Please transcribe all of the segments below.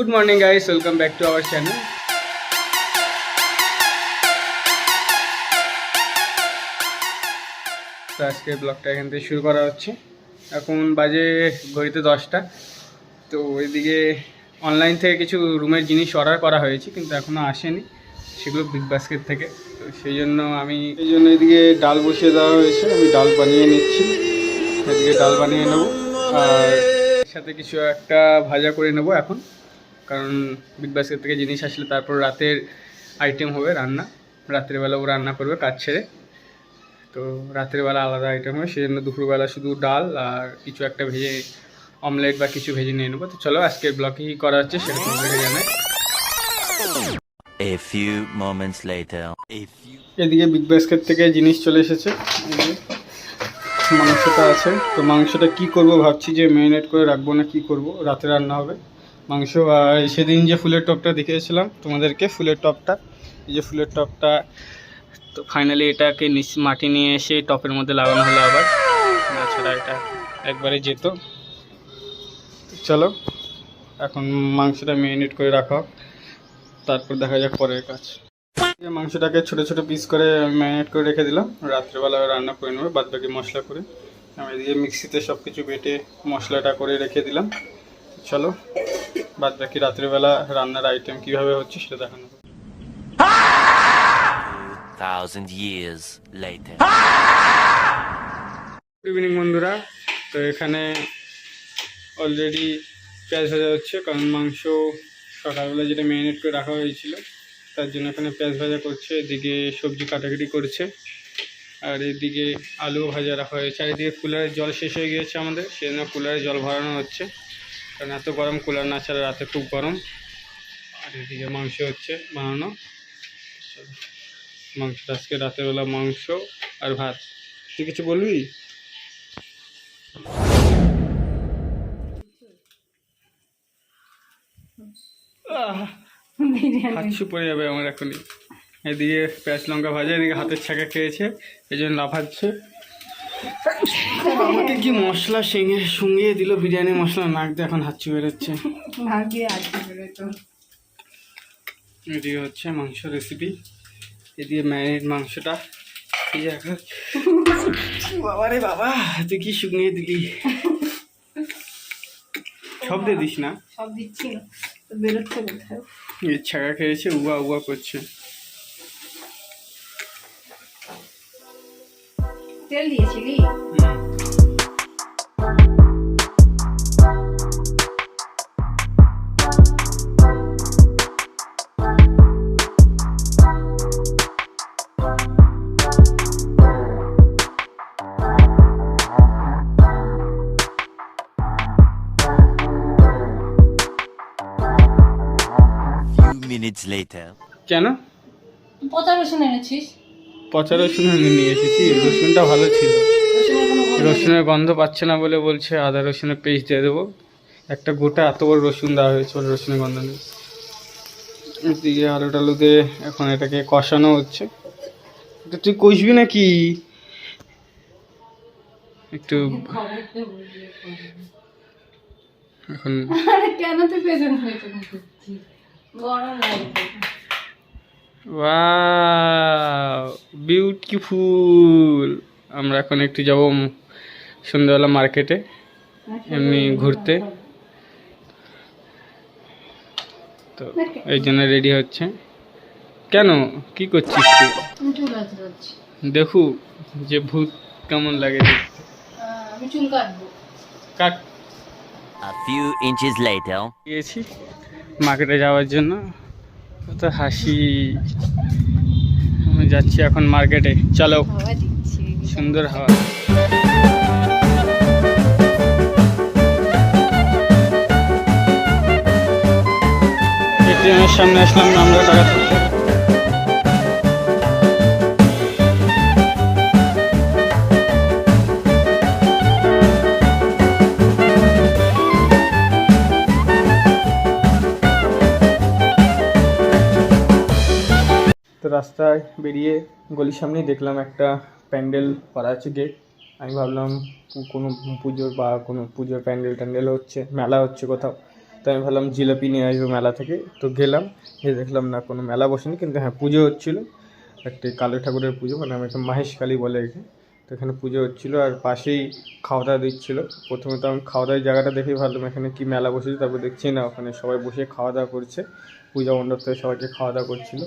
Good morning guys welcome back to our channel তো আজকে ব্লগটা এখান থেকে শুরু করা হচ্ছে। এখন বাজে ঘড়িতে দশটা। তো ওইদিকে অনলাইন থেকে কিছু রুমের জিনিস অর্ডার করা হয়েছে, কিন্তু এখনও আসেনি। সেগুলো বিগ বাস্কেট থেকে। তো সেই জন্য আমি এই জন্য এদিকে ডাল বসিয়ে দেওয়া হয়েছে। আমি ডাল বানিয়ে নিচ্ছি। এদিকে ডাল বানিয়ে নেব। আর সাথে কিছু একটা ভাজা করে নেব এখন। কারণ বিগ বাস্কেট থেকে জিনিস আসলে তারপর রাতের আইটেম হবে রান্না। রাত্রিবেলা ও রান্না করবে কাজ ছেড়ে। তো রাত্রিবেলা আলাদা আইটেম হবে সেই জন্য দুপুরবেলা শুধু ডাল আর কিছু একটা ভেজে অমলেট বা কিছু ভেজে নিয়ে নেব। তো চলো আজকের ব্লকে কী করা হচ্ছে সেটা তোমাদেরকে জানাই। A few moments later. A few. এদিকে বিগ বাস্কেট থেকে জিনিস চলে এসেছে। মাংসটা আছে। তো মাংসটা কি করব ভাবছি যে ম্যারিনেট করে রাখব না কি করব? রাতে রান্না হবে। মাংস, আর সেদিন যে ফুলের টপটা দেখিয়েছিলাম তোমাদেরকে, ফুলের টপটা, এই যে ফুলের টপটা, তো ফাইনালি এটাকে নিচ মাটি নিয়ে এসে টপের মধ্যে লাগানো হলো আবার। তাছাড়া এটা একবারে যেত। চলো, এখন মাংসটা ম্যারিনেট করে রাখা তারপর দেখা যাক পরের কাজ। মাংসটাকে ছোট ছোট পিস করে ম্যারিনেট করে রেখে দিলাম। রাত্রেবেলা রান্না করে নেব বাদ বাকি মশলা করে। আমি এদিকে মিক্সিতে সব কিছু বেটে মশলাটা করে রেখে দিলাম। চলো বাদ বাকি রাত্রেবেলা রান্নার আইটেম কীভাবে হচ্ছে সেটা দেখানো। Thousand years later. Good evening বন্ধুরা তো এখানে অলরেডি পেঁয়াজ ভাজা হচ্ছে কারণ মাংস সকালবেলা যেটা ম্যারিনেট করে রাখা হয়েছিল তার জন্য এখানে পেঁয়াজ ভাজা করছে এদিকে সবজি কাটাকাটি করছে আর এদিকে আলু ভাজা রাখা হয়েছে আর এদিকে কুলারের জল শেষ হয়ে গিয়েছে আমাদের সেই জন্য কুলারে জল ভরানো হচ্ছে কারণ এত গরম কুলার না ছাড়া রাতে খুব গরম। আর এদিকে মাংস হচ্ছে বানানো। মাংসটা আজকে রাতেরবেলা মাংস আর ভাত। তুই কিছু বলবি? যাবে আমার এখনই। এদিকে পেঁয়াজ লঙ্কা ভাজা, এদিকে হাতের ছাঁকা খেয়েছে, এই জন্য লাফাচ্ছে। আমাকে কি মশলা সেঙে শুঙিয়ে দিল? বিরিয়ানি মশলা? নাক দিয়ে এখন হাতছু বেরোচ্ছে। ভাগ্যে আছে বলে তো এদিকে হচ্ছে মাংস রেসিপি এদিকে ম্যারিনেট মাংসটা। বাবা রে বাবা তুই কি শুকিয়ে দিলি? সব দিয়ে দিস না? সব দিচ্ছি বেরোচ্ছে কোথায়? এই খেয়েছে উয়া উয়া করছে। তেল দিয়েছিলি Few minutes later. কেন? পচা রসুন এনেছিস? পচা রসুন আমি নিয়ে এসেছি রসুনটা ভালো ছিল। রসুনের গন্ধ পাচ্ছে না বলে বলছে আদা রসুনের পেস্ট দিয়ে দেবো। একটা গোটা এত বড় রসুন দেওয়া হয়েছে ওর রসুনের গন্ধ নেই এদিকে আলু টালু দিয়ে এখন এটাকে কষানো হচ্ছে। তুই কষবি নাকি? একটু এখন কেন তুই পেছন গরম লাগছে বিউটিফুল আমরা এখন একটু যাব সন্ধ্যাবেলা মার্কেটে এমনি ঘুরতে। তো এই জন্য রেডি হচ্ছে। কেন? কি করছিস দেখু যে ভূত কেমন লাগে কাট। A few inches later. গিয়েছি মার্কেটে যাওয়ার জন্য। কত হাসি। আমি যাচ্ছি এখন মার্কেটে। চলো সুন্দর হাওয়া। এটিএমের সামনে আসলাম আমরা টাকা রাস্তায় বেরিয়ে গলির সামনেই দেখলাম একটা প্যান্ডেল করা আছে গেট আমি ভাবলাম কোনো পুজোর বা কোনো পুজোর প্যান্ডেল ট্যান্ডেল হচ্ছে, মেলা হচ্ছে কোথাও। তো আমি ভাবলাম, জিলাপি নিয়ে আসব মেলা থেকে। তো গেলাম, গিয়ে দেখলাম, না, কোনো মেলা বসেনি, কিন্তু হ্যাঁ পুজো হচ্ছিল। একটি কালী ঠাকুরের পুজো মানে আমি মাহেশ কালী বলে একে তো এখানে পুজো হচ্ছিল আর পাশেই খাওয়া দাওয়া দিচ্ছিল। প্রথমে তো আমি খাওয়া দাওয়ার জায়গাটা দেখেই ভাবলাম, এখানে কি মেলা বসেছে, তারপর দেখছি না, ওখানে সবাই বসে খাওয়া দাওয়া করছে। পূজা মণ্ডপ থেকে সবাইকে খাওয়া দাওয়া করছিল।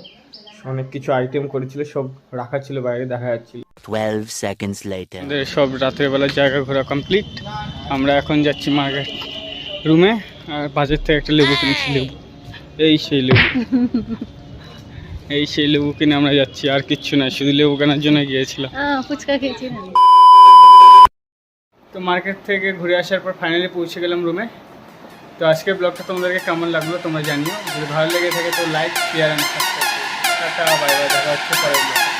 অনেক কিছু আইটেম করেছিল সব রাখা ছিল বাইরে দেখা যাচ্ছিল। 12 seconds later. আমাদের সব রাতের বেলার জায়গা ঘোরা কমপ্লিট আমরা এখন যাচ্ছি মার্কেট রুমে আর বাজার থেকে একটা লেবু কিনেছি লেবু। এই সেই লেবু। এই সেই লেবু কিনে আমরা যাচ্ছি আর কিচ্ছু না শুধু লেবু কেনার জন্য গিয়েছিলাম। ফুচকা খেয়েছি তো মার্কেট থেকে ঘুরে আসার পর ফাইনালি পৌঁছে গেলাম রুমে। তো আজকের ব্লগটা তোমাদেরকে কেমন লাগল তোমরা জানিও। যদি ভালো লেগে থাকে তো like share and subscribe tata bye দেখা হচ্ছে পরের।